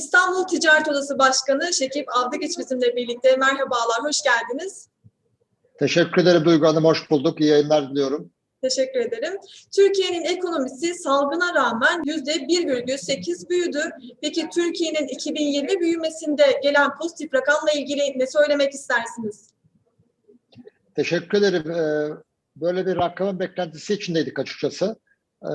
İstanbul Ticaret Odası Başkanı Şekip Avdıgiç bizimle birlikte. Merhabalar, hoş geldiniz. Teşekkür ederim Duygu Hanım, hoş bulduk. İyi yayınlar diliyorum. Teşekkür ederim. Türkiye'nin ekonomisi salgına rağmen %1,8 büyüdü. Peki Türkiye'nin 2020 büyümesinde gelen pozitif rakamla ilgili ne söylemek istersiniz? Teşekkür ederim. Ee, Böyle bir rakamın beklentisi içindeydik açıkçası. Ee,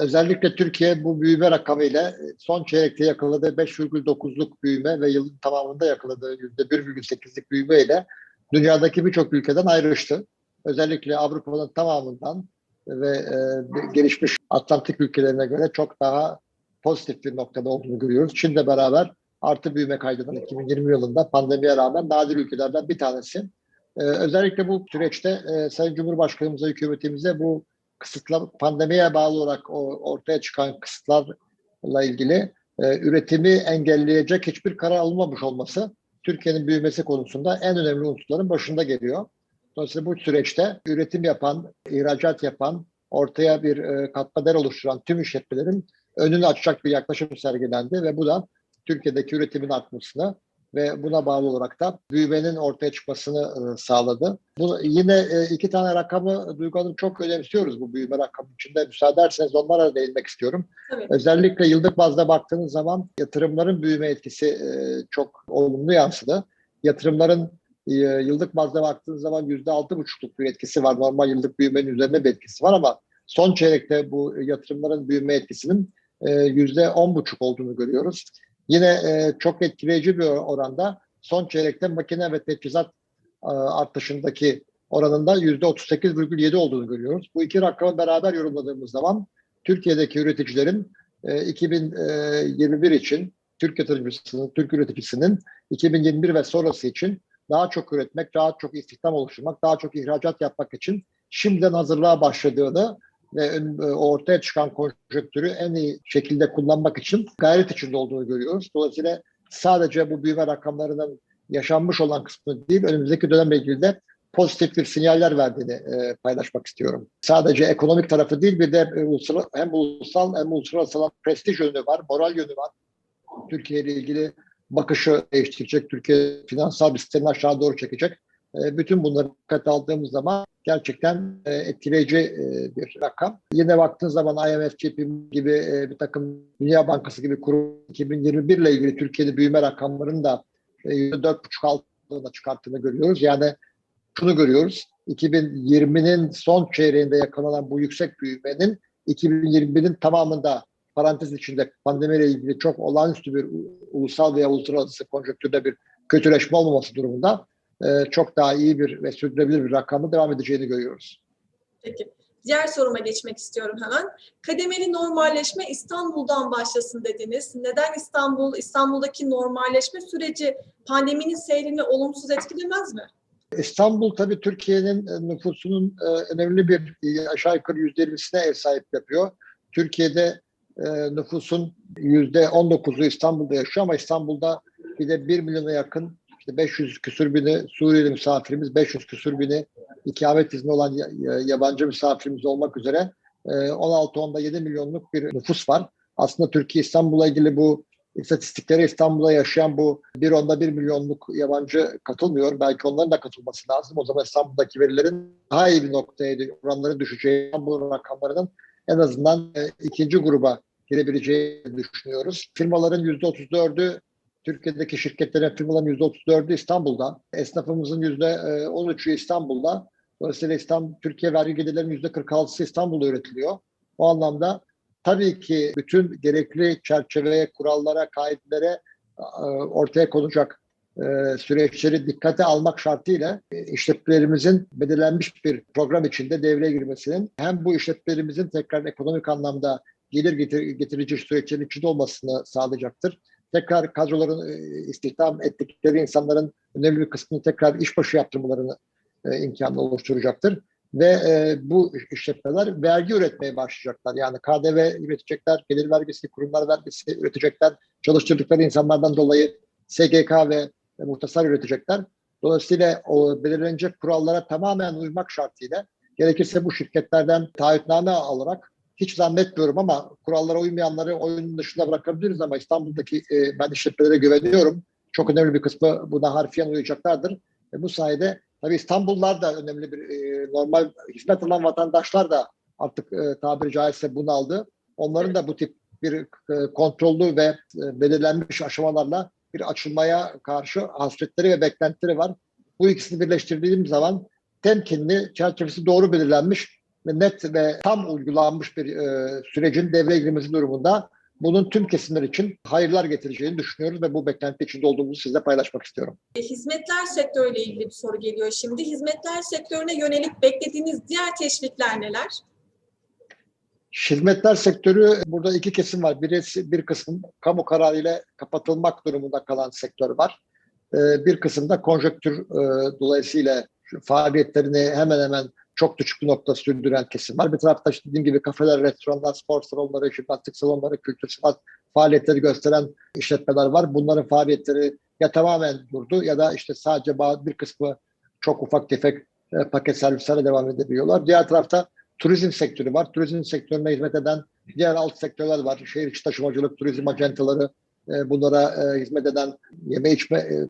Özellikle Türkiye bu büyüme rakamıyla son çeyrekte yakaladığı 5,9'luk büyüme ve yılın tamamında yakaladığı %1,8'lik büyümeyle dünyadaki birçok ülkeden ayrıştı. Özellikle Avrupa'nın tamamından ve e, gelişmiş Atlantik ülkelerine göre çok daha pozitif bir noktada olduğunu görüyoruz. Çin'le beraber artı büyüme kaydeden 2020 yılında pandemiye rağmen nadir ülkelerden bir tanesi. Ee, özellikle bu süreçte e, Sayın Cumhurbaşkanımıza, hükümetimize bu kısıtla pandemiye bağlı olarak o, ortaya çıkan kısıtlarla ilgili e, üretimi engelleyecek hiçbir karar alınmamış olması Türkiye'nin büyümesi konusunda en önemli unsurların başında geliyor. Dolayısıyla bu süreçte üretim yapan, ihracat yapan, ortaya bir e, katma değer oluşturan tüm işletmelerin önünü açacak bir yaklaşım sergilendi ve bu da Türkiye'deki üretimin artmasını ve buna bağlı olarak da büyümenin ortaya çıkmasını e, sağladı. Bu yine e, iki tane rakamı Duygu Hanım çok önemsiyoruz bu büyüme rakamı içinde. Müsaade ederseniz onlara değinmek istiyorum. Tabii. Özellikle yıllık bazda baktığınız zaman yatırımların büyüme etkisi e, çok olumlu yansıdı. Yatırımların e, yıllık bazda baktığınız zaman yüzde altı buçukluk bir etkisi var. Normal yıllık büyümenin üzerinde bir etkisi var ama son çeyrekte bu yatırımların büyüme etkisinin yüzde on buçuk olduğunu görüyoruz. Yine e, çok etkileyici bir oranda son çeyrekte makine ve teçhizat e, artışındaki oranında yüzde 38,7 olduğunu görüyoruz. Bu iki rakamı beraber yorumladığımız zaman Türkiye'deki üreticilerin e, 2021 için Türk yatırımcısının, Türk üreticisinin 2021 ve sonrası için daha çok üretmek, daha çok istihdam oluşturmak, daha çok ihracat yapmak için şimdiden hazırlığa başladığını ve e, ortaya çıkan konjonktürü en iyi şekilde kullanmak için gayret içinde olduğunu görüyoruz. Dolayısıyla sadece bu büyüme rakamlarının yaşanmış olan kısmı değil, önümüzdeki dönemle ilgili de pozitif bir sinyaller verdiğini e, paylaşmak istiyorum. Sadece ekonomik tarafı değil, bir de e, ulusal, hem ulusal hem uluslararası prestij yönü var, moral yönü var. Türkiye ile ilgili bakışı değiştirecek, Türkiye finansal risklerini aşağı doğru çekecek. E, bütün bunları dikkate aldığımız zaman gerçekten e, etkileyici e, bir rakam. Yine baktığınız zaman IMF, gibi bir takım Dünya Bankası gibi kurum 2021 ile ilgili Türkiye'de büyüme rakamlarını da e, %4,5 altına çıkarttığını görüyoruz. Yani şunu görüyoruz. 2020'nin son çeyreğinde yakalanan bu yüksek büyümenin 2021'in tamamında parantez içinde pandemiyle ilgili çok olağanüstü bir ulusal veya uluslararası konjonktürde bir kötüleşme olmaması durumunda e, çok daha iyi bir ve sürdürülebilir bir rakamı devam edeceğini görüyoruz. Peki. Diğer soruma geçmek istiyorum hemen. Kademeli normalleşme İstanbul'dan başlasın dediniz. Neden İstanbul? İstanbul'daki normalleşme süreci pandeminin seyrini olumsuz etkilemez mi? İstanbul tabii Türkiye'nin e, nüfusunun e, önemli bir e, aşağı yukarı yüzde yirmisine ev sahip yapıyor. Türkiye'de nüfusun yüzde on dokuzu İstanbul'da yaşıyor ama İstanbul'da bir de bir milyona yakın işte 500 küsür bini Suriyeli misafirimiz, 500 küsür bini ikamet izni olan ya- ya- yabancı misafirimiz olmak üzere e, 16-17 milyonluk bir nüfus var. Aslında Türkiye İstanbul'la ilgili bu istatistiklere İstanbul'da yaşayan bu bir onda bir milyonluk yabancı katılmıyor. Belki onların da katılması lazım. O zaman İstanbul'daki verilerin daha iyi bir noktaya oranların düşeceği, İstanbul rakamlarının en azından e, ikinci gruba girebileceğini düşünüyoruz. Firmaların yüzde 34'ü Türkiye'deki şirketlerin firmaların yüzde 34'ü İstanbul'da. Esnafımızın yüzde 13'ü İstanbul'da. Dolayısıyla İstanbul, Türkiye vergi gelirlerinin yüzde 46'sı İstanbul'da üretiliyor. O anlamda tabii ki bütün gerekli çerçeveye, kurallara, kaidelere e, ortaya konacak e, süreçleri dikkate almak şartıyla e, işletmelerimizin belirlenmiş bir program içinde devreye girmesinin hem bu işletmelerimizin tekrar ekonomik anlamda gelir getir- getirici süreçlerin içinde olmasını sağlayacaktır. Tekrar kadroların e, istihdam ettikleri insanların önemli bir kısmını tekrar işbaşı yaptırmalarını e, imkanı oluşturacaktır ve e, bu işletmeler vergi üretmeye başlayacaklar. Yani KDV üretecekler, gelir vergisi, kurumlar vergisi üretecekler, çalıştırdıkları insanlardan dolayı SGK ve e, muhtasar üretecekler. Dolayısıyla o belirlenecek kurallara tamamen uymak şartıyla gerekirse bu şirketlerden taahhütname alarak hiç zannetmiyorum ama kurallara uymayanları oyunun dışında bırakabiliriz ama İstanbul'daki e, ben işletmelere güveniyorum. Çok önemli bir kısmı buna harfiyen uyacaklardır. Ve bu sayede tabii İstanbullular da önemli bir e, normal hizmet alan vatandaşlar da artık e, tabiri caizse bunaldı. Onların da bu tip bir e, kontrollü ve e, belirlenmiş aşamalarla bir açılmaya karşı hasretleri ve beklentileri var. Bu ikisini birleştirdiğim zaman temkinli, çerçevesi doğru belirlenmiş net ve tam uygulanmış bir e, sürecin devreye girmesi durumunda bunun tüm kesimler için hayırlar getireceğini düşünüyoruz ve bu beklenti içinde olduğumuzu sizle paylaşmak istiyorum. E, Hizmetler sektörüyle ilgili bir soru geliyor şimdi. Hizmetler sektörüne yönelik beklediğiniz diğer teşvikler neler? Hizmetler sektörü burada iki kesim var. Birisi bir kısmın kamu kararı ile kapatılmak durumunda kalan sektör var. Ee, Bir kısımda konjonktür e, dolayısıyla faaliyetlerini hemen hemen çok düşük bir nokta sürdüren kesim var. Bir tarafta işte dediğim gibi kafeler, restoranlar, spor salonları, jimnastik salonları, kültür sanat faaliyetleri gösteren işletmeler var. Bunların faaliyetleri ya tamamen durdu ya da işte sadece bir kısmı çok ufak tefek e, paket servislerle devam edebiliyorlar. Diğer tarafta turizm sektörü var. Turizm sektörüne hizmet eden diğer alt sektörler var. Şehir içi taşımacılık, turizm acentaları, e, bunlara e, hizmet eden yeme içme e,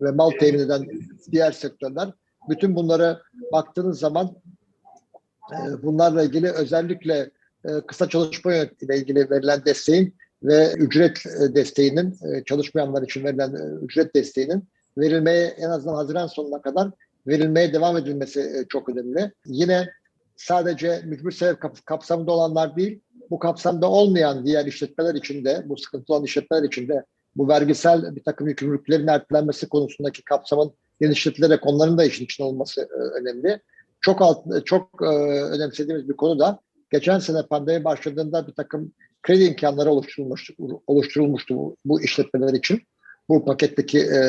ve mal temin eden diğer sektörler. Bütün bunlara baktığınız zaman e, bunlarla ilgili özellikle e, kısa çalışma yönetimiyle ilgili verilen desteğin ve ücret e, desteğinin e, çalışmayanlar için verilen e, ücret desteğinin verilmeye en azından Haziran sonuna kadar verilmeye devam edilmesi e, çok önemli. Yine sadece mücbir sebep kap- kapsamında olanlar değil, bu kapsamda olmayan diğer işletmeler için de, bu sıkıntılı olan işletmeler için de bu vergisel bir takım yükümlülüklerin ertelenmesi konusundaki kapsamın genişletilerek onların da işin içinde olması e, önemli. Çok alt, çok e, önemsediğimiz bir konu da geçen sene pandemi başladığında bir takım kredi imkanları oluşturulmuştu, oluşturulmuştu bu, bu işletmeler için. Bu paketteki e,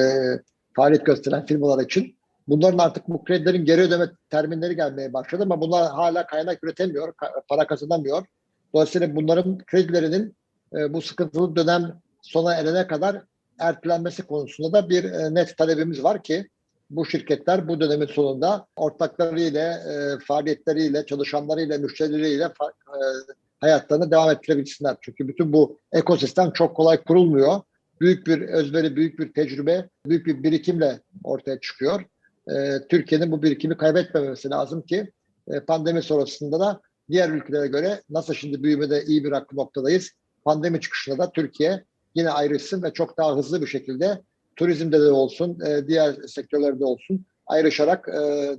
faaliyet gösteren firmalar için. Bunların artık bu kredilerin geri ödeme terminleri gelmeye başladı ama bunlar hala kaynak üretemiyor, para kazanamıyor. Dolayısıyla bunların kredilerinin e, bu sıkıntılı dönem sona erene kadar ertelenmesi konusunda da bir e, net talebimiz var ki bu şirketler bu dönemin sonunda ortaklarıyla, e, faaliyetleriyle, çalışanlarıyla, müşterileriyle e, hayatlarını devam ettirebilsinler. Çünkü bütün bu ekosistem çok kolay kurulmuyor. Büyük bir özveri, büyük bir tecrübe, büyük bir birikimle ortaya çıkıyor. E, Türkiye'nin bu birikimi kaybetmemesi lazım ki e, pandemi sonrasında da diğer ülkelere göre nasıl şimdi büyümede iyi bir noktadayız. Pandemi çıkışında da Türkiye yine ayrışsın ve çok daha hızlı bir şekilde turizmde de olsun, e, diğer sektörlerde olsun ayrışarak e,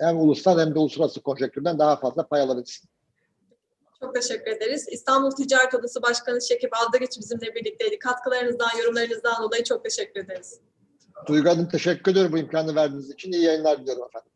hem ulusal hem de uluslararası konjektürden daha fazla pay alabilsin. Çok teşekkür ederiz. İstanbul Ticaret Odası Başkanı Şekip Aldırıç bizimle birlikteydi. Katkılarınızdan, yorumlarınızdan dolayı çok teşekkür ederiz. Duygu Hanım teşekkür ediyorum bu imkanı verdiğiniz için. İyi yayınlar diliyorum efendim.